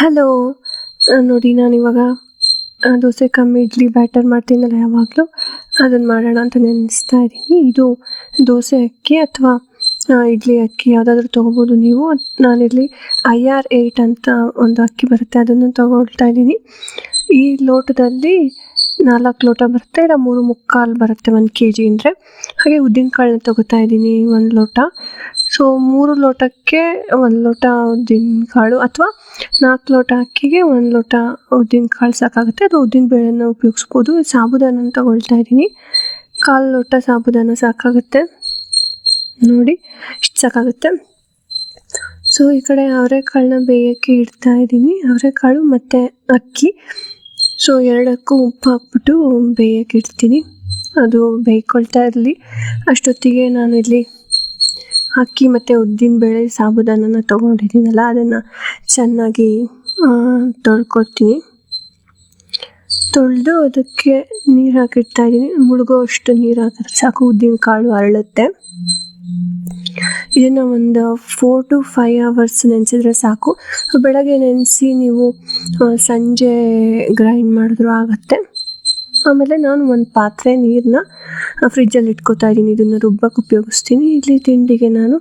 Hello ನೋಡಿ, ನಾನು ಇವಾಗ ದೋಸೆ ಕಮ್ಮಿ ಇಡ್ಲಿ ಬ್ಯಾಟರ್ ಮಾಡ್ತೀನಲ್ಲ ಯಾವಾಗಲೂ. ಅದನ್ನು ಮಾಡೋಣ ಅಂತ ನೆನೆಸ್ತಾ ಇದ್ದೀನಿ. ಇದು ದೋಸೆ ಅಕ್ಕಿ ಅಥವಾ ಇಡ್ಲಿ ಅಕ್ಕಿ ಯಾವುದಾದ್ರೂ ತೊಗೋಬೋದು ನೀವು. ನಾನಿಲ್ಲಿ ಐ ಆರ್ ಏಯ್ಟ್ ಅಂತ ಒಂದು ಅಕ್ಕಿ ಬರುತ್ತೆ, ಅದನ್ನು ತಗೊಳ್ತಾ ಇದ್ದೀನಿ. ಈ ಲೋಟದಲ್ಲಿ ನಾಲ್ಕು ಲೋಟ ಬರುತ್ತೆ, ಇಲ್ಲ ಮೂರು ಮುಕ್ಕಾಲು ಬರುತ್ತೆ, ಒಂದು ಕೆ ಜಿ ಅಂದರೆ. ಹಾಗೆ ಉದ್ದಿನಕಾಳನ್ನ ತೊಗೋತಾ ಇದ್ದೀನಿ, ಒಂದು ಲೋಟ. ಸೊ ಮೂರು ಲೋಟಕ್ಕೆ ಒಂದು ಲೋಟ ಉದ್ದಿನ ಕಾಳು ಅಥವಾ ನಾಲ್ಕು ಲೋಟ ಅಕ್ಕಿಗೆ ಒಂದು ಲೋಟ ಉದ್ದಿನ ಕಾಳು ಸಾಕಾಗುತ್ತೆ. ಅದು ಉದ್ದಿನ ಬೇಳೆನ ಉಪಯೋಗಿಸ್ಬೋದು. ಸಾಬುದಾನ ತಗೊಳ್ತಾ ಇದ್ದೀನಿ. ಕಾಲು ಲೋಟ ಸಾಬುದಾನ ಸಾಕಾಗುತ್ತೆ. ನೋಡಿ, ಇಷ್ಟು ಸಾಕಾಗುತ್ತೆ. ಸೊ ಈ ಕಡೆ ಅವರೆಕಾಳನ್ನ ಬೇಯೋಕ್ಕೆ ಇಡ್ತಾ ಇದ್ದೀನಿ. ಅವರೆಕಾಳು ಮತ್ತು ಅಕ್ಕಿ. ಸೊ ಎರಡಕ್ಕೂ ಉಪ್ಪು ಹಾಕ್ಬಿಟ್ಟು ಬೇಯಕ್ಕೆ ಇಡ್ತೀನಿ. ಅದು ಬೇಯ್ಕೊಳ್ತಾ ಇರಲಿ. ಅಷ್ಟೊತ್ತಿಗೆ ನಾನು ಇಲ್ಲಿ ಅಕ್ಕಿ ಮತ್ತು ಉದ್ದಿನ ಬೇಳೆ ಸಾಬುದಾನನ ತೊಗೊಂಡಿದ್ದೀನಲ್ಲ, ಅದನ್ನು ಚೆನ್ನಾಗಿ ತೊಳ್ಕೊತೀನಿ ತೊಳೆದು ಅದಕ್ಕೆ ನೀರು ಹಾಕಿಡ್ತಾ ಇದ್ದೀನಿ. ಮುಳುಗೋ ಅಷ್ಟು ನೀರು ಹಾಕಿದ್ರೆ ಸಾಕು, ಉದ್ದಿನ ಕಾಳು ಅರಳುತ್ತೆ. ಇದನ್ನು ಒಂದು ಫೋರ್ ಟು ಫೈವ್ ಅವರ್ಸ್ ನೆನೆಸಿದ್ರೆ ಸಾಕು. ಬೆಳಗ್ಗೆ ನೆನೆಸಿ ನೀವು ಸಂಜೆ ಗ್ರೈಂಡ್ ಮಾಡಿದ್ರೂ ಆಗುತ್ತೆ. ಆಮೇಲೆ ನಾನು ಒಂದು ಪಾತ್ರೆ ನೀರನ್ನ ಫ್ರಿಜ್ಜಲ್ಲಿ ಇಟ್ಕೋತಾ ಇದ್ದೀನಿ. ಇದನ್ನು ರುಬ್ಬಕ್ಕೆ ಉಪಯೋಗಿಸ್ತೀನಿ. ಇಲ್ಲಿ ತಿಂಡಿಗೆ ನಾನು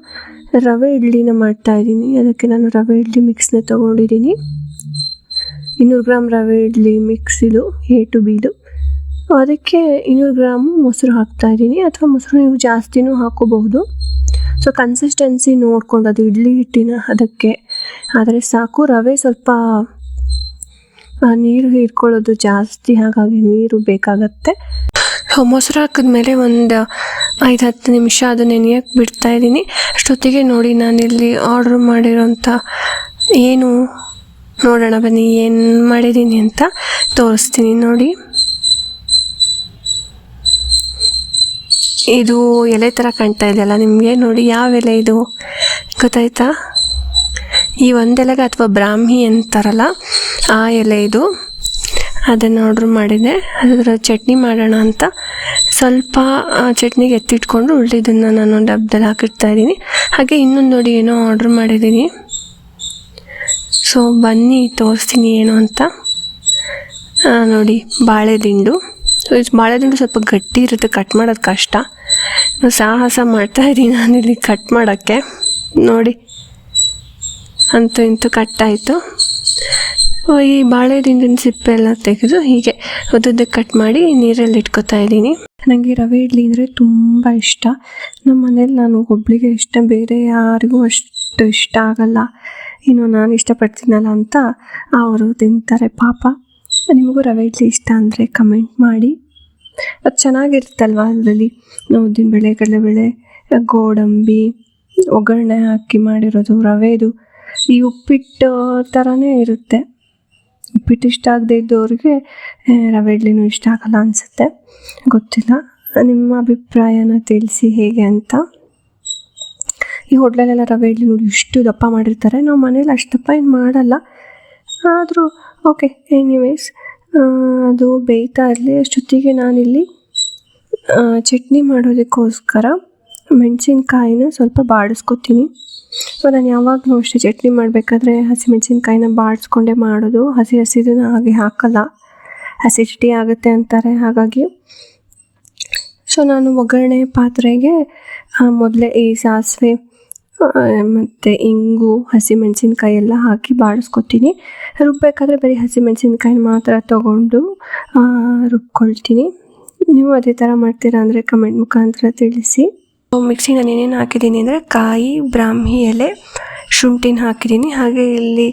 ರವೆ ಇಡ್ಲಿನ ಮಾಡ್ತಾ ಇದ್ದೀನಿ. ಅದಕ್ಕೆ ನಾನು ರವೆ ಇಡ್ಲಿ ಮಿಕ್ಸ್ನ ತೊಗೊಂಡಿದ್ದೀನಿ. ಇನ್ನೂರು ಗ್ರಾಮ್ ರವೆ ಇಡ್ಲಿ ಮಿಕ್ಸ್ ಇದು ಎ ಟು ಬಿದು ಅದಕ್ಕೆ ಇನ್ನೂರು ಗ್ರಾಮು ಮೊಸರು ಹಾಕ್ತಾ ಇದ್ದೀನಿ. ಅಥವಾ ಮೊಸರು ನೀವು ಜಾಸ್ತಿನೂ ಹಾಕೋಬಹುದು. ಸೊ ಕನ್ಸಿಸ್ಟೆನ್ಸಿ ನೋಡ್ಕೊಂಡು ಅದು ಇಡ್ಲಿ ಹಿಟ್ಟಿನ ಅದಕ್ಕೆ. ಆದರೆ ಸಾಕು, ರವೆ ಸ್ವಲ್ಪ ನೀರು ಹೀರ್ಕೊಳ್ಳೋದು ಜಾಸ್ತಿ, ಹಾಗಾಗಿ ನೀರು ಬೇಕಾಗತ್ತೆ. ಮೊಸರು ಹಾಕಿದ್ಮೇಲೆ ಒಂದು ಐದು, ಹತ್ತು ನಿಮಿಷ ಅದು ನೆನೆಯಕ್ಕೆ ಬಿಡ್ತಾ ಇದ್ದೀನಿ. ಅಷ್ಟೊತ್ತಿಗೆ ನೋಡಿ ನಾನಿಲ್ಲಿ ಆರ್ಡ್ರ್ ಮಾಡಿರೋಂಥ ಏನು, ನೋಡೋಣ ಬನ್ನಿ, ಏನು ಮಾಡಿದ್ದೀನಿ ಅಂತ ತೋರಿಸ್ತೀನಿ ನೋಡಿ. ಇದು ಎಲೆ ಥರ ಕಾಣ್ತಾ ಇದೆಯಲ್ಲ ನಿಮಗೆ? ನೋಡಿ, ಯಾವ ಎಲೆ ಇದು? ಗೊತ್ತಾಯ್ತಾ? ಈ ಒಂದೆಲೆಗೆ ಅಥವಾ ಬ್ರಾಹ್ಮಿ ಅಂತಾರಲ್ಲ, ಆ ಎಲೆ ಇದು. ಅದನ್ನು ಆರ್ಡ್ರ್ ಮಾಡಿದೆ. ಅದರ ಚಟ್ನಿ ಮಾಡೋಣ ಅಂತ. ಸ್ವಲ್ಪ ಚಟ್ನಿಗೆ ಎತ್ತಿಟ್ಕೊಂಡು ಉಳಿದಿದ್ದನ್ನು ನಾನು ಡಬ್ಬದಲ್ಲಿ ಹಾಕಿಡ್ತಾ ಇದ್ದೀನಿ. ಹಾಗೆ ಇನ್ನೊಂದು ನೋಡಿ ಏನೋ ಆರ್ಡ್ರ್ ಮಾಡಿದ್ದೀನಿ. ಸೊ ಬನ್ನಿ, ತೋರಿಸ್ತೀನಿ ಏನು ಅಂತ. ನೋಡಿ, ಬಾಳೆದಿಂಡು. ಸೊ ಇದು ಬಾಳೆದಿಂಡು ಸ್ವಲ್ಪ ಗಟ್ಟಿ ಇರುತ್ತೆ. ಕಟ್ ಮಾಡೋದು ಕಷ್ಟ. ಸಾಹಸ ಮಾಡ್ತಾ ಇದ್ದೀನಿ ಇಲ್ಲಿ ಕಟ್ ಮಾಡೋಕ್ಕೆ. ನೋಡಿ. ಅಂತೂ ಇಂತೂ ಕಟ್ಟಾಯಿತು. ಈ ಬಾಳೆದಿಂಡಿನ ಸಿಪ್ಪೆ ಎಲ್ಲ ತೆಗೆದು ಹೀಗೆ ಉದ್ದುದ್ದಕ್ಕೆ ಕಟ್ ಮಾಡಿ ನೀರಲ್ಲಿ ಇಟ್ಕೊತಾ ಇದ್ದೀನಿ. ನನಗೆ ರವೆ ಇಡ್ಲಿ ಅಂದರೆ ತುಂಬ ಇಷ್ಟ. ನಮ್ಮ ಮನೇಲಿ ನಾನು ಒಬ್ಳಿಗೆ ಇಷ್ಟ, ಬೇರೆ ಯಾರಿಗೂ ಅಷ್ಟು ಇಷ್ಟ ಆಗಲ್ಲ. ಇನ್ನು ನಾನು ಇಷ್ಟಪಡ್ತೀನಲ್ಲ ಅಂತ ಅವರು ತಿಂತಾರೆ ಪಾಪ. ನಿಮಗೂ ರವೆ ಇಡ್ಲಿ ಇಷ್ಟ ಅಂದರೆ ಕಮೆಂಟ್ ಮಾಡಿ. ಅದು ಚೆನ್ನಾಗಿರುತ್ತಲ್ವ ಅದರಲ್ಲಿ? ಉದ್ದಿನ ಬೇಳೆ ಕಡಲೆಬೇಳೆ ಗೋಡಂಬಿ, ಒಗ್ಗರಣೆ ಹಾಕಿ ಮಾಡಿರೋದು ರವೆದು ಈ ಉಪ್ಪಿಟ್ಟು ಥರನೇ ಇರುತ್ತೆ. ಉಪ್ಪಿಟ್ಟು ಇಷ್ಟ ಆಗದೆ ಇದ್ದವ್ರಿಗೆ ರವೆ ಇಡ್ಲಿನೂ ಇಷ್ಟ ಆಗಲ್ಲ ಅನಿಸುತ್ತೆ. ಗೊತ್ತಿಲ್ಲ. ನಿಮ್ಮ ಅಭಿಪ್ರಾಯನ ತಿಳಿಸಿ ಹೇಗೆ ಅಂತ. ಈ ಹೋಟ್ಲಲ್ಲೆಲ್ಲ ರವೆ ಇಡ್ಲಿ ನೋಡಿ ಇಷ್ಟು ದಪ್ಪ ಮಾಡಿರ್ತಾರೆ. ನಾವು ಮನೇಲಿ ಅಷ್ಟು ದಪ್ಪ ಏನು ಮಾಡಲ್ಲ. ಆದರೂ, ಓಕೆ ಎನಿವೇಸ್ ಅದು ಬೇಯ್ತಾ ಇರಲಿ. ಅಷ್ಟೊತ್ತಿಗೆ ನಾನಿಲ್ಲಿ ಚಟ್ನಿ ಮಾಡೋದಕ್ಕೋಸ್ಕರ ಮೆಣಸಿನ್ಕಾಯಿನ ಸ್ವಲ್ಪ ಬಾಡಿಸ್ಕೊತೀನಿ. ಸೊ, ನಾನು ಯಾವಾಗಲೂ ಅಷ್ಟೇ ಚಟ್ನಿ ಮಾಡಬೇಕಾದ್ರೆ ಹಸಿಮೆಣಸಿನ್ಕಾಯಿನ ಬಾಡಿಸ್ಕೊಂಡೇ ಮಾಡೋದು. ಹಸಿ ಹಸಿದನ್ನ ಹಾಗೆ ಹಾಕಲ್ಲ. ಹಸಿಡಿಟಿ ಆಗುತ್ತೆ ಅಂತಾರೆ. ಹಾಗಾಗಿ ಸೊ, ನಾನು ಒಗ್ಗರಣೆ ಪಾತ್ರೆಗೆ ಮೊದಲೇ ಈ ಸಾಸಿವೆ ಮತ್ತು ಇಂಗು ಹಸಿಮೆಣಸಿನ್ಕಾಯಿ ಎಲ್ಲ ಹಾಕಿ ಬಾಡಿಸ್ಕೊತೀನಿ. ರುಬ್ಬೇಕಾದ್ರೆ ಬರೀ ಹಸಿಮೆಣಸಿನ್ಕಾಯಿನ ಮಾತ್ರ ತೊಗೊಂಡು ರುಬ್ಕೊಳ್ತೀನಿ. ನೀವು ಅದೇ ಥರ ಮಾಡ್ತೀರಾ ಅಂದರೆ ಕಮೆಂಟ್ ಮುಖಾಂತರ ತಿಳಿಸಿ. ಮಿಕ್ಸಿ ನಾನು ಏನೇನು ಹಾಕಿದ್ದೀನಿ ಅಂದರೆ ಕಾಯಿ, ಬ್ರಾಹ್ಮಿ, ಎಲೆ, ಶುಂಠಿನ ಹಾಕಿದ್ದೀನಿ ಹಾಗೆ ಇಲ್ಲಿ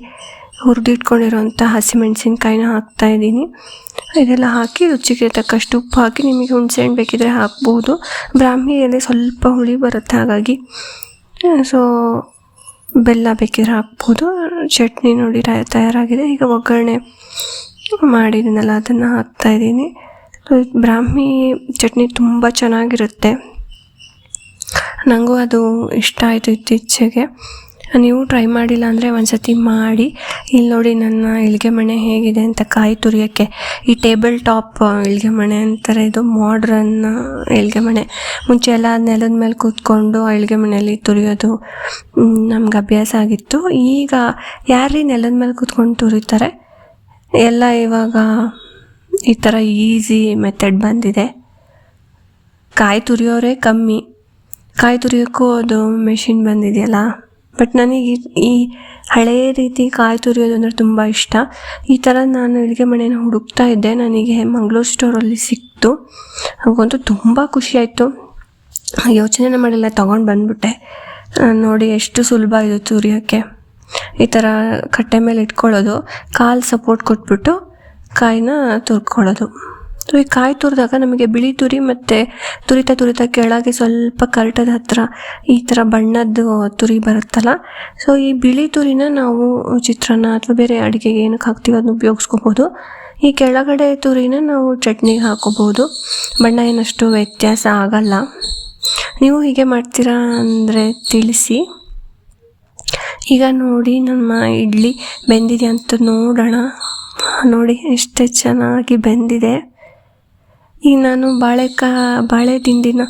ಹುರಿದಿಟ್ಕೊಂಡಿರೋಂಥ ಹಸಿಮೆಣಸಿನ್ಕಾಯಿನ ಹಾಕ್ತಾ ಇದ್ದೀನಿ. ಇದೆಲ್ಲ ಹಾಕಿ ರುಚಿಗೆ ತಕ್ಕಷ್ಟು ಉಪ್ಪು ಹಾಕಿ ನಿಮಗೆ ಹುಣಸೆಹಣ್ಣು ಬೇಕಿದ್ರೆ ಹಾಕ್ಬೋದು. ಬ್ರಾಹ್ಮಿ, ಎಲೆ ಸ್ವಲ್ಪ ಹುಳಿ ಬರುತ್ತೆ ಹಾಗಾಗಿ. ಸೊ ಬೆಲ್ಲ ಬೇಕಿದ್ರೆ ಹಾಕ್ಬೋದು. ಚಟ್ನಿ ನೋಡಿ ತಯಾರಾಗಿದೆ. ಈಗ ಒಗ್ಗರಣೆ ಮಾಡಿದ್ದೀನಲ್ಲ, ಅದನ್ನು ಹಾಕ್ತಾ ಇದ್ದೀನಿ. ಬ್ರಾಹ್ಮಿ ಚಟ್ನಿ ತುಂಬ ಚೆನ್ನಾಗಿರುತ್ತೆ. ನನಗೂ ಅದು ಇಷ್ಟ ಆಯಿತು ಇತ್ತೀಚೆಗೆ. ನೀವು ಟ್ರೈ ಮಾಡಿಲ್ಲ ಅಂದರೆ ಒಂದ್ಸತಿ ಮಾಡಿ. ಇಲ್ಲಿ ನೋಡಿ ನನ್ನ ಇಳಿಗೆ ಮಣೆ ಹೇಗಿದೆ ಅಂತ ಕಾಯಿ ತುರಿಯೋಕ್ಕೆ. ಈ ಟೇಬಲ್ ಟಾಪ್ ಇಳಿಗೆ ಮಣೆ ಅಂತಾರೆ ಇದು ಮಾಡ್ರನ್ ಇಳಿಗೆ ಮಣೆ. ಮುಂಚೆ ಎಲ್ಲ ನೆಲದ ಮೇಲೆ ಕೂತ್ಕೊಂಡು ಆ ಇಳಿಗೆ ಮನೆಯಲ್ಲಿ ತುರಿಯೋದು ನಮ್ಗೆ ಅಭ್ಯಾಸ ಆಗಿತ್ತು. ಈಗ ಯಾರೀ ನೆಲದ ಮೇಲೆ ಕೂತ್ಕೊಂಡು ತುರಿತಾರೆ? ಎಲ್ಲ ಇವಾಗ ಈ ಥರ ಈಸಿ ಮೆಥಡ್ ಬಂದಿದೆ. ಕಾಯಿ ತುರಿಯೋರೇ ಕಮ್ಮಿ. ಕಾಯಿ ತುರಿಯೋಕ್ಕೂ ಅದು ಮೆಷಿನ್ ಬಂದಿದೆಯಲ್ಲ? ಬಟ್ ನನಗೆ ಈ- ಹಳೆಯ ರೀತಿ ಕಾಯಿ ತುರಿಯೋದು ಅಂದರೆ ತುಂಬ ಇಷ್ಟ. ಈ ಥರ ನಾನು ಅಡುಗೆ ಮನೆನ ಹುಡುಕ್ತಾ ಇದ್ದೆ. ನನಗೆ ಮಂಗ್ಳೂರು ಸ್ಟೋರಲ್ಲಿ ಸಿಕ್ತು. ಹಾಗಂತೂ ತುಂಬ ಖುಷಿ ಆಯಿತು. ಯೋಚನೆ ಮಾಡಿಲ್ಲ, ತೊಗೊಂಡು ಬಂದ್ಬಿಟ್ಟೆ. ನೋಡಿ ಎಷ್ಟು ಸುಲಭ ಇದು ತುರಿಯೋಕ್ಕೆ. ಈ ಥರ ಕಟ್ಟೆ ಮೇಲೆ ಇಟ್ಕೊಳ್ಳೋದು, ಕಾಲು ಸಪೋರ್ಟ್ ಕೊಟ್ಬಿಟ್ಟು ಕಾಯಿನ ತುರ್ಕೊಳ್ಳೋದು. ಸೊ ಈ ಕಾಯಿ ತುರಿದಾಗ ನಮಗೆ ಬಿಳಿ ತುರಿ ಮತ್ತು ತುರಿತ ತುರಿತ ಕೆಳಗೆ ಸ್ವಲ್ಪ ಕರ್ಟದ ಹತ್ತಿರ ಈ ಥರ ಬಣ್ಣದ್ದು ತುರಿ ಬರುತ್ತಲ್ಲ. ಸೊ ಈ ಬಿಳಿ ತುರಿನ ನಾವು ಚಿತ್ರಾನ್ನ ಅಥವಾ ಬೇರೆ ಅಡುಗೆಗೆ ಏನಕ್ಕೆ ಹಾಕ್ತೀವಿ ಅದನ್ನ ಉಪಯೋಗಿಸ್ಕೋಬೋದು. ಈ ಕೆಳಗಡೆ ತುರಿನ ನಾವು ಚಟ್ನಿಗೆ ಹಾಕೋಬೋದು ಬಣ್ಣ ಏನಷ್ಟು ವ್ಯತ್ಯಾಸ ಆಗಲ್ಲ. ನೀವು ಹೀಗೆ ಮಾಡ್ತೀರಾ ಅಂದರೆ ತಿಳಿಸಿ. ಈಗ ನೋಡಿ, ನಮ್ಮ ಇಡ್ಲಿ ಬೆಂದಿದೆ ಅಂತ ನೋಡೋಣ. ನೋಡಿ, ಎಷ್ಟು ಚೆನ್ನಾಗಿ ಬೆಂದಿದೆ. ಈಗ ನಾನು ಬಾಳೆಕಾ, ಬಾಳೆ ದಿಂಡಿನ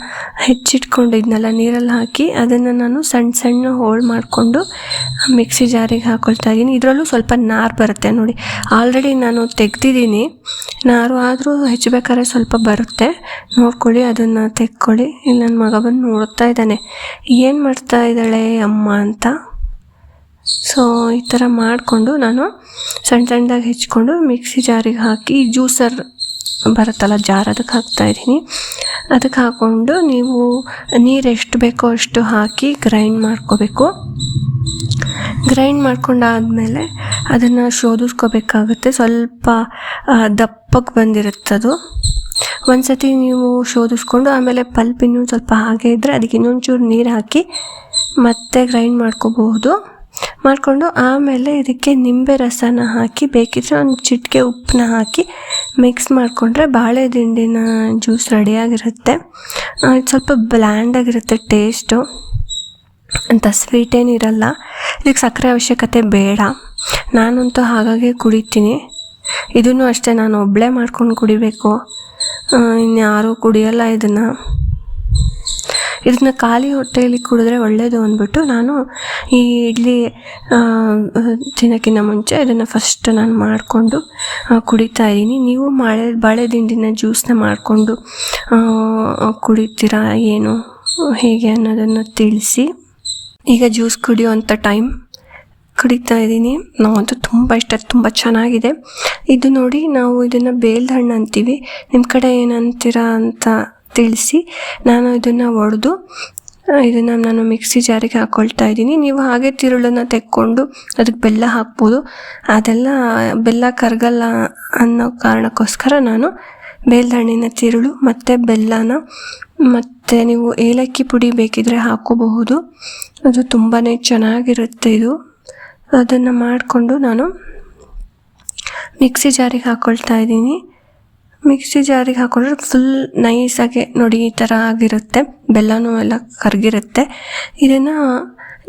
ಹೆಚ್ಚಿಟ್ಕೊಂಡಿದ್ನಲ್ಲ ನೀರಲ್ಲಿ ಹಾಕಿ ಅದನ್ನು ನಾನು ಸಣ್ಣ ಸಣ್ಣ ಹೋಳು ಮಾಡಿಕೊಂಡು ಮಿಕ್ಸಿ ಜಾರಿಗೆ ಹಾಕ್ಕೊಳ್ತಾ ಇದ್ದೀನಿ. ಇದರಲ್ಲೂ ಸ್ವಲ್ಪ ನಾರು ಬರುತ್ತೆ ನೋಡಿ. ಆಲ್ರೆಡಿ ನಾನು ತೆಗ್ದಿದ್ದೀನಿ. ನಾರು ಆದರೂ ಹೆಚ್ಚಬೇಕಾದ್ರೆ ಸ್ವಲ್ಪ ಬರುತ್ತೆ. ನೋಡ್ಕೊಳ್ಳಿ, ಅದನ್ನು ತೆಕ್ಕೊಳ್ಳಿ. ಇಲ್ಲಿ ನನ್ನ ಮಗ ಬಂದು ನೋಡ್ತಾ ಇದ್ದಾನೆ. ಏನು ಮಾಡ್ತಾ ಇದ್ದಾಳೆ ಅಮ್ಮ ಅಂತ? ಸೊ ಈ ಥರ ಮಾಡಿಕೊಂಡು ನಾನು ಸಣ್ಣ ಸಣ್ಣದಾಗಿ ಹೆಚ್ಕೊಂಡು ಮಿಕ್ಸಿ ಜಾರಿಗೆ ಹಾಕಿ ಜ್ಯೂಸರ್ ಬರುತ್ತಲ್ಲ, ಜಾರ್ ಅದಕ್ಕೆ ಹಾಕ್ತಾ ಇದ್ದೀನಿ. ಅದಕ್ಕೆ ಹಾಕ್ಕೊಂಡು ನೀವು ನೀರು ಎಷ್ಟು ಬೇಕೋ ಅಷ್ಟು ಹಾಕಿ ಗ್ರೈಂಡ್ ಮಾಡ್ಕೋಬೇಕು. ಗ್ರೈಂಡ್ ಮಾಡ್ಕೊಂಡಾದಮೇಲೆ ಅದನ್ನು ಶೋಧಿಸ್ಕೋಬೇಕಾಗುತ್ತೆ. ಸ್ವಲ್ಪ ದಪ್ಪಕ್ಕೆ ಬಂದಿರುತ್ತದು. ಒಂದು ಸತಿ ನೀವು ಶೋಧಿಸ್ಕೊಂಡು ಆಮೇಲೆ ಪಲ್ಪ್ ಇನ್ನೊಂದು ಸ್ವಲ್ಪ ಹಾಗೆ ಇದ್ದರೆ ಅದಕ್ಕೆ ಇನ್ನೊಂಚೂರು ನೀರು ಹಾಕಿ ಮತ್ತೆ ಗ್ರೈಂಡ್ ಮಾಡ್ಕೋಬಹುದು. ಮಾಡಿಕೊಂಡು ಆಮೇಲೆ ಇದಕ್ಕೆ ನಿಂಬೆ ರಸನ ಹಾಕಿ, ಬೇಕಿದ್ರೆ ಒಂದು ಚಿಟಿಕೆ ಉಪ್ಪನ್ನ ಹಾಕಿ ಮಿಕ್ಸ್ ಮಾಡಿಕೊಂಡ್ರೆ ಬಾಳೆ ದಿಂಡಿನ ಜ್ಯೂಸ್ ರೆಡಿಯಾಗಿರುತ್ತೆ. ಇದು ಸ್ವಲ್ಪ ಬ್ಲ್ಯಾಂಡಾಗಿರುತ್ತೆ ಟೇಸ್ಟು ಅಂತ ಸ್ವೀಟ್ ಏನಿರಲ್ಲ. ಇದಕ್ಕೆ ಸಕ್ಕರೆ ಅವಶ್ಯಕತೆ ಬೇಡ. ನಾನಂತೂ ಹಾಗಾಗಿ ಕುಡಿತೀನಿ. ಇದನ್ನು ಅಷ್ಟೇ ನಾನು ಒಬ್ಬಳೇ ಮಾಡ್ಕೊಂಡು ಕುಡಿಬೇಕು. ಇನ್ಯಾರೂ ಕುಡಿಯಲ್ಲ ಇದನ್ನು. ಇದನ್ನ ಖಾಲಿ ಹೊಟ್ಟೆಯಲ್ಲಿ ಕುಡಿದ್ರೆ ಒಳ್ಳೆಯದು ಅಂದ್ಬಿಟ್ಟು ನಾನು ಈ ಇಡ್ಲಿ ತಿನ್ನೋಕ್ಕಿಂತ ಮುಂಚೆ ಇದನ್ನು ಫಸ್ಟ್ ನಾನು ಮಾಡಿಕೊಂಡು ಕುಡಿತಾ ಇದ್ದೀನಿ. ನೀವು ಮಾಳೆ, ಬಾಳೆ ದಿಂಡಿನ ಜ್ಯೂಸನ್ನ ಮಾಡಿಕೊಂಡು ಕುಡಿತೀರಾ, ಏನು, ಹೇಗೆ ಅನ್ನೋದನ್ನು ತಿಳಿಸಿ. ಈಗ ಜ್ಯೂಸ್ ಕುಡಿಯುವಂಥ ಟೈಮ್ ಕುಡಿತಾ ಇದ್ದೀನಿ. ನಾವಂತೂ ತುಂಬ ಇಷ್ಟ, ತುಂಬ ಚೆನ್ನಾಗಿದೆ. ಇದು ನೋಡಿ ನಾವು ಇದನ್ನು ಬೇಲ್ದ ಹಣ್ಣು ಅಂತೀವಿ. ನಿಮ್ಮ ಕಡೆ ಏನಂತೀರಾ ಅಂತ ತಿಳಿಸಿ ನಾನು ಇದನ್ನು ಒಡೆದು ಇದನ್ನು ನಾನು ಮಿಕ್ಸಿ ಜಾರಿಗೆ ಹಾಕ್ಕೊಳ್ತಾ ಇದ್ದೀನಿ. ನೀವು ಹಾಗೆ ತಿರುಳನ್ನು ತೆಕ್ಕೊಂಡು ಅದಕ್ಕೆ ಬೆಲ್ಲ ಹಾಕ್ಬೋದು. ಅದೆಲ್ಲ, ಬೆಲ್ಲ ಕರಗಲ್ಲ ಅನ್ನೋ ಕಾರಣಕ್ಕೋಸ್ಕರ ನಾನು ಬೇಲ್ದಣ್ಣಿನ ತಿರುಳು, ಮತ್ತು ಬೆಲ್ಲನ, ಮತ್ತು ನೀವು ಏಲಕ್ಕಿ ಪುಡಿ ಬೇಕಿದ್ರೆ ಹಾಕೋಬಹುದು. ಅದು ತುಂಬಾ ಚೆನ್ನಾಗಿರುತ್ತೆ ಇದು. ಅದನ್ನು ಮಾಡಿಕೊಂಡು ನಾನು ಮಿಕ್ಸಿ ಜಾರಿಗೆ ಹಾಕ್ಕೊಳ್ತಾ ಇದ್ದೀನಿ. ಮಿಕ್ಸಿ ಜಾರಿಗೆ ಹಾಕೊಂಡ್ರೆ ಫುಲ್ ನೈಸಾಗಿ ನೋಡಿ ಈ ಥರ ಆಗಿರುತ್ತೆ. ಬೆಲ್ಲನೂ ಎಲ್ಲ ಕರಗಿರುತ್ತೆ ಇದನ್ನು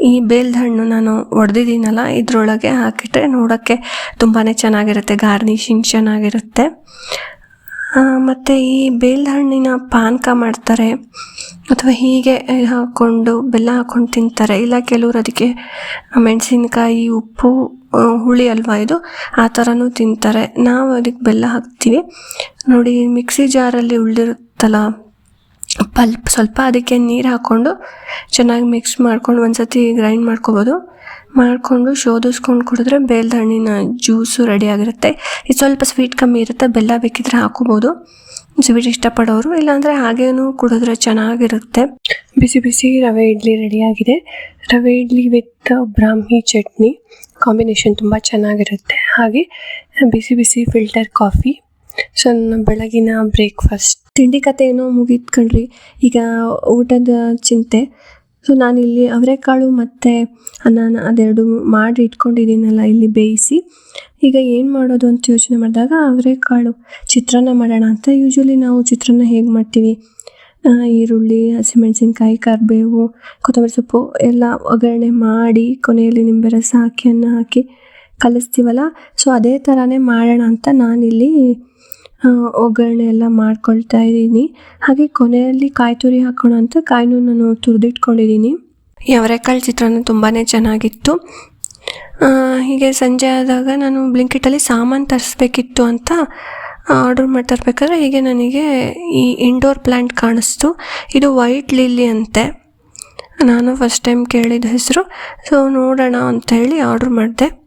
ಈ ಬೇಲ್ದ ಹಣ್ಣು ನಾನು ಒಡೆದಿದ್ದೀನಲ್ಲ, ಇದರೊಳಗೆ ಹಾಕಿಟ್ರೆ ನೋಡೋಕ್ಕೆ ತುಂಬಾ ಚೆನ್ನಾಗಿರುತ್ತೆ, ಗಾರ್ನಿಶಿಂಗ್ ಚೆನ್ನಾಗಿರುತ್ತೆ. ಮತ್ತು ಈ ಬೇಲ್ದ ಹಣ್ಣಿನ ಪಾನಕ ಮಾಡ್ತಾರೆ, ಅಥವಾ ಹೀಗೆ ಹಾಕ್ಕೊಂಡು ಬೆಲ್ಲ ಹಾಕ್ಕೊಂಡು ತಿಂತಾರೆ. ಇಲ್ಲ ಕೆಲವರು ಅದಕ್ಕೆ ಮೆಣಸಿನ್ಕಾಯಿ, ಉಪ್ಪು ಹುಳಿ ಅಲ್ವಾ ಇದು? ಆ ಥರನೂ ತಿಂತಾರೆ. ನಾವು ಅದಕ್ಕೆ ಬೆಲ್ಲ ಹಾಕ್ತೀವಿ. ನೋಡಿ, ಮಿಕ್ಸಿ ಜಾರಲ್ಲಿ ಉಳಿದಿರುತ್ತಲ್ಲ ಪಲ್ಪ್ ಸ್ವಲ್ಪ ಅದಕ್ಕೆ ನೀರು ಹಾಕ್ಕೊಂಡು ಚೆನ್ನಾಗಿ ಮಿಕ್ಸ್ ಮಾಡ್ಕೊಂಡು ಒಂದು ಸತಿ ಗ್ರೈಂಡ್ ಮಾಡ್ಕೊಬೋದು. ಮಾಡಿಕೊಂಡು, ಶೋಧಿಸ್ಕೊಂಡು ಕುಡಿದ್ರೆ ಬೇಲ್ದ ಹಣ್ಣಿನ ಜ್ಯೂಸು ರೆಡಿಯಾಗಿರುತ್ತೆ ಇದು ಸ್ವಲ್ಪ ಸ್ವೀಟ್ ಕಮ್ಮಿ ಇರುತ್ತೆ, ಬೆಲ್ಲ ಬೇಕಿದ್ರೆ ಹಾಕೋಬೋದು. ಸ್ವೀಟ್ ಇಷ್ಟಪಡೋರು, ಇಲ್ಲಾಂದರೆ ಹಾಗೇನೂ ಕುಡಿದ್ರೆ ಚೆನ್ನಾಗಿರುತ್ತೆ. ಬಿಸಿ ಬಿಸಿ ರವೆ ಇಡ್ಲಿ ರೆಡಿಯಾಗಿದೆ ರವೆ idli with Brahmi chutney. Combination ತುಂಬ ಚೆನ್ನಾಗಿರುತ್ತೆ. ಹಾಗೆ ಬಿಸಿ ಬಿಸಿ ಫಿಲ್ಟರ್ ಕಾಫಿ ಸೊ ನನ್ನ ಬೆಳಗಿನ ಬ್ರೇಕ್ಫಾಸ್ಟ್ ತಿಂಡಿ ಕತೆ ಏನೋ ಮುಗೀತು ಕಣ್ರಿ ಈಗ ಊಟದ ಚಿಂತೆ. ಸೊ ನಾನಿಲ್ಲಿ ಅವರೆಕಾಳು ಮತ್ತು ಅನ್ನನ ಅದೆರಡು ಮಾಡಿ ಇಟ್ಕೊಂಡಿದ್ದೀನಲ್ಲ, ಇಲ್ಲಿ ಬೇಯಿಸಿ. ಈಗ ಏನು ಮಾಡೋದು ಅಂತ ಯೋಚನೆ ಮಾಡಿದಾಗ ಅವರೆಕಾಳು. ಚಿತ್ರಾನ್ನ ಮಾಡೋಣ ಅಂತ ಯೂಶ್ವಲಿ ನಾವು ಚಿತ್ರಾನ್ನ ಹೇಗೆ ಮಾಡ್ತೀವಿ? ಈರುಳ್ಳಿ, ಹಸಿಮೆಣಸಿನ್ಕಾಯಿ, ಕರಿಬೇವು, ಕೊತ್ತಂಬರಿ ಸೊಪ್ಪು ಎಲ್ಲ ಒಗ್ಗರಣೆ ಮಾಡಿ ಕೊನೆಯಲ್ಲಿ ನಿಂಬೆ ರಸ ಹಾಕಿ, ಅನ್ನ ಹಾಕಿ ಕಲಿಸ್ತೀವಲ್ಲ? ಸೊ ಅದೇ ಥರನೇ ಮಾಡೋಣ ಅಂತ ನಾನಿಲ್ಲಿ ಒಗ್ಗರಣೆ ಎಲ್ಲ ಮಾಡ್ಕೊಳ್ತಾ ಇದ್ದೀನಿ. ಹಾಗೆ ಕೊನೆಯಲ್ಲಿ ಕಾಯಿ ತುರಿ ಹಾಕೋಣ ಅಂತ ಕಾಯಿನೂ ನಾನು ತುರಿದಿಟ್ಕೊಂಡಿದ್ದೀನಿ. ಅವರೆಕಾಳು ಚಿತ್ರಾನ್ನ ತುಂಬಾ ಚೆನ್ನಾಗಿತ್ತು. ಹೀಗೆ ಸಂಜೆ ಆದಾಗ ನಾನು ಬ್ಲಿಂಕಿಟಲ್ಲಿ ಸಾಮಾನು ತರಿಸ್ಬೇಕಿತ್ತು ಅಂತ ಆರ್ಡರ್ ಮಾಡ್ತಾ ಇರ್ಬೇಕಾದ್ರೆ ಹೀಗೆ ನನಗೆ ಈ ಇಂಡೋರ್ ಪ್ಲ್ಯಾಂಟ್ ಕಾಣಿಸ್ತು. ಇದು ವೈಟ್ ಲಿಲ್ಲಿ ಅಂತೆ. ನಾನು ಫಸ್ಟ್ ಟೈಮ್ ಕೇಳಿದ ಹೆಸರು. ಸೊ ನೋಡೋಣ ಅಂತ ಹೇಳಿ ಆರ್ಡ್ರ್ ಮಾಡಿದೆ.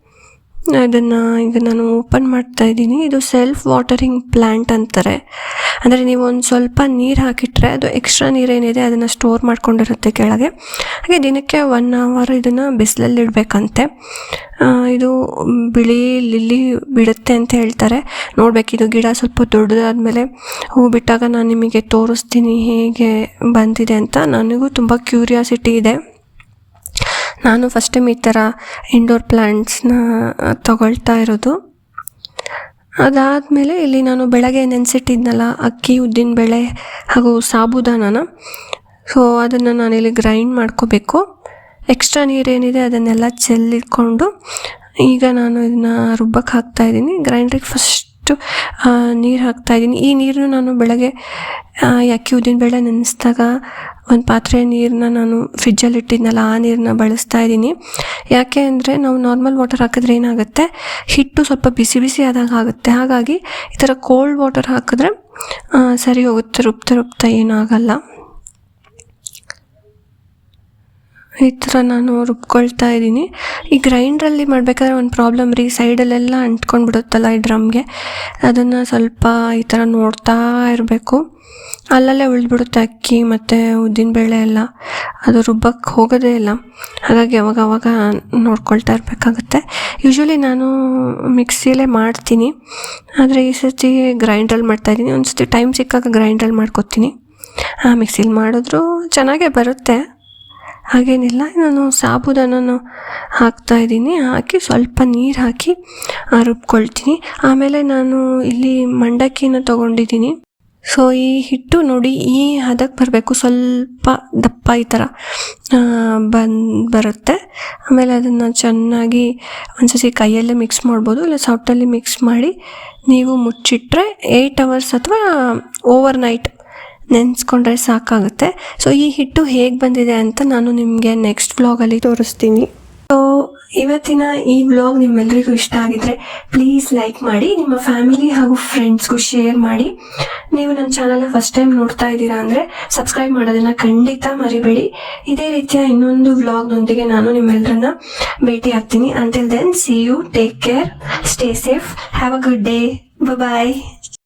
ಅದನ್ನು ಈಗ ನಾನು ಓಪನ್ ಮಾಡ್ತಾ ಇದ್ದೀನಿ. ಇದು ಸೆಲ್ಫ್ ವಾಟರಿಂಗ್ ಪ್ಲ್ಯಾಂಟ್ ಅಂತಾರೆ. ಅಂದರೆ ನೀವು ಒಂದು ಸ್ವಲ್ಪ ನೀರು ಹಾಕಿಟ್ರೆ ಅದು ಎಕ್ಸ್ಟ್ರಾ ನೀರೇನಿದೆ ಅದನ್ನು ಸ್ಟೋರ್ ಮಾಡ್ಕೊಂಡಿರುತ್ತೆ ಕೆಳಗೆ. ಹಾಗೆ ದಿನಕ್ಕೆ ಒನ್ ಅವರ್ ಇದನ್ನು ಬಿಸಿಲಲ್ಲಿ ಇಡಬೇಕಂತೆ. ಇದು ಬಿಳಿ ಲಿಲ್ಲಿ ಬಿಡುತ್ತೆ ಅಂತ ಹೇಳ್ತಾರೆ. ನೋಡ್ಬೇಕು, ಇದು ಗಿಡ ಸ್ವಲ್ಪ ದೊಡ್ಡದಾದ್ಮೇಲೆ ಹೂ ಬಿಟ್ಟಾಗ ನಾನು ನಿಮಗೆ ತೋರಿಸ್ತೀನಿ ಹೇಗೆ ಬಂದಿದೆ ಅಂತ. ನನಗೂ ತುಂಬ ಕ್ಯೂರಿಯಾಸಿಟಿ ಇದೆ. ನಾನು ಫಸ್ಟ್ ಟೈಮ್ ಈ ಥರ ಇಂಡೋರ್ ಪ್ಲ್ಯಾಂಟ್ಸ್ನ ತಗೊಳ್ತಾ ಇರೋದು. ಅದಾದಮೇಲೆ ಇಲ್ಲಿ ನಾನು ಬೆಳಗ್ಗೆ ನೆನೆಸಿಟ್ಟಿದ್ನಲ್ಲ, ಅಕ್ಕಿ ಉದ್ದಿನಬೇಳೆ ಹಾಗೂ ಸಾಬುದಾನನ. ಸೊ ಅದನ್ನು ನಾನಿಲ್ಲಿ ಗ್ರೈಂಡ್ ಮಾಡ್ಕೋಬೇಕು. ಎಕ್ಸ್ಟ್ರಾ ನೀರೇನಿದೆ ಅದನ್ನೆಲ್ಲ ಚೆಲ್ಲಿಕೊಂಡು, ಈಗ ನಾನು ಇದನ್ನು ರುಬ್ಬಕ್ಕೆ ಹಾಕ್ತಾ ಇದ್ದೀನಿ. ಗ್ರೈಂಡ್ರಿಗೆ ಫಸ್ಟು ನೀರು ಹಾಕ್ತಾ ಇದ್ದೀನಿ. ಈ ನೀರನ್ನು ನಾನು ಬೆಳಗ್ಗೆ ಅಕ್ಕಿ, ಉದ್ದಿನ ಉದ್ದಿನಬೇಳೆ ನೆನೆಸಿದಾಗ ಒಂದು ಪಾತ್ರೆ ನೀರನ್ನ ನಾನು ಫ್ರಿಜ್ಜಲ್ಲಿ ಇಟ್ಟಿದ್ನಲ್ಲ, ಆ ನೀರನ್ನ ಬಳಸ್ತಾ ಇದ್ದೀನಿ. ಯಾಕೆ ಅಂದರೆ ನಾವು ನಾರ್ಮಲ್ ವಾಟರ್ ಹಾಕಿದ್ರೆ ಏನಾಗುತ್ತೆ? ಹಿಟ್ಟು ಸ್ವಲ್ಪ ಬಿಸಿ ಬಿಸಿ ಆದಾಗ ಆಗುತ್ತೆ. ಹಾಗಾಗಿ ಈ ಥರ ಕೋಲ್ಡ್ ವಾಟರ್ ಹಾಕಿದ್ರೆ ಸರಿ ಹೋಗುತ್ತೆ, ರುಬ್ತಾ ರುಬ್ತಾ ಏನೂ ಆಗಲ್ಲ ಈ ಥರ ನಾನು ರುಬ್ಕೊಳ್ತಾ ಇದ್ದೀನಿ. ಈ ಗ್ರೈಂಡ್ರಲ್ಲಿ ಮಾಡಬೇಕಾದ್ರೆ ಒಂದು ಪ್ರಾಬ್ಲಮ್ ರೀ, ಸೈಡಲ್ಲೆಲ್ಲ ಅಂಟ್ಕೊಂಡು ಬಿಡುತ್ತಲ್ಲ ಈ ಡ್ರಮ್ಗೆ. ಅದನ್ನು ಸ್ವಲ್ಪ ಈ ಥರ ನೋಡ್ತಾ ಇರಬೇಕು. ಅಲ್ಲಲ್ಲೇ ಉಳಿದ್ಬಿಡುತ್ತೆ ಅಕ್ಕಿ ಮತ್ತು ಉದ್ದಿನಬೇಳೆ ಎಲ್ಲ. ಅದು ರುಬ್ಬಕ್ಕೆ ಹೋಗೋದೇ ಇಲ್ಲ. ಹಾಗಾಗಿ ಅವಾಗ ಅವಾಗ ನೋಡ್ಕೊಳ್ತಾ ಇರಬೇಕಾಗತ್ತೆ. ಯೂಶ್ವಲಿ ನಾನು ಮಿಕ್ಸಿಲೇ ಮಾಡ್ತೀನಿ. ಆದರೆ ಈ ಸರ್ತಿ ಗ್ರೈಂಡ್ರಲ್ಲಿ ಮಾಡ್ತಾಯಿದ್ದೀನಿ ಒಂದು ಸರ್ತಿ ಟೈಮ್ ಸಿಕ್ಕಾಗ ಗ್ರೈಂಡ್ರಲ್ಲಿ ಮಾಡ್ಕೊತೀನಿ. ಮಿಕ್ಸಿಲಿ ಮಾಡಿದ್ರು ಚೆನ್ನಾಗೇ ಬರುತ್ತೆ. ಹಾಗೇನಿಲ್ಲ, ನಾನು ಸಾಬುದಾನನು ಹಾಕ್ತಾ ಇದ್ದೀನಿ. ಹಾಕಿ ಸ್ವಲ್ಪ ನೀರು ಹಾಕಿ ರುಬ್ಕೊಳ್ತೀನಿ. ಆಮೇಲೆ ನಾನು ಇಲ್ಲಿ ಮಂಡಕ್ಕಿನ ತೊಗೊಂಡಿದ್ದೀನಿ. ಸೊ ಈ ಹಿಟ್ಟು ನೋಡಿ, ಈ ಹದಕ್ಕೆ ಬರಬೇಕು. ಸ್ವಲ್ಪ ದಪ್ಪ ಈ ಥರ ಬಂದು, ಬರುತ್ತೆ. ಆಮೇಲೆ ಅದನ್ನು ಚೆನ್ನಾಗಿ ಒಂದ್ಸತಿ ಕೈಯಲ್ಲೇ ಮಿಕ್ಸ್ ಮಾಡ್ಬೋದು. ಇಲ್ಲ ಸೌಟಲ್ಲಿ ಮಿಕ್ಸ್ ಮಾಡಿ ನೀವು ಮುಚ್ಚಿಟ್ರೆ ಏಯ್ಟ್ ಅವರ್ಸ್ ಅಥವಾ ಓವರ್ ನೈಟ್ ನೆನೆಸ್ಕೊಂಡ್ರೆ ಸಾಕಾಗುತ್ತೆ. ಸೊ ಈ ಹಿಟ್ಟು ಹೇಗೆ ಬಂದಿದೆ ಅಂತ ನಾನು ನಿಮಗೆ ನೆಕ್ಸ್ಟ್ ವ್ಲಾಗಲ್ಲಿ ತೋರಿಸ್ತೀನಿ. ಸೊ ಇವತ್ತಿನ ಈ ವ್ಲಾಗ್ ನಿಮ್ಮೆಲ್ಲರಿಗೂ ಇಷ್ಟ ಆಗಿದ್ರೆ ಪ್ಲೀಸ್ ಲೈಕ್ ಮಾಡಿ, ನಿಮ್ಮ ಫ್ಯಾಮಿಲಿ ಹಾಗೂ ಫ್ರೆಂಡ್ಸ್ಗೂ ಶೇರ್ ಮಾಡಿ. ನೀವು ನನ್ನ ಚಾನಲ್ನ ಫಸ್ಟ್ ಟೈಮ್ ನೋಡ್ತಾ ಇದ್ದೀರಾ ಅಂದರೆ ಸಬ್ಸ್ಕ್ರೈಬ್ ಮಾಡೋದನ್ನು ಖಂಡಿತ ಮರಿಬೇಡಿ. ಇದೇ ರೀತಿಯ ಇನ್ನೊಂದು ವ್ಲಾಗ್ನೊಂದಿಗೆ ನಾನು ನಿಮ್ಮೆಲ್ಲರನ್ನ ಭೇಟಿ ಆಗ್ತೀನಿ. Until then see you take care stay safe have a good day bye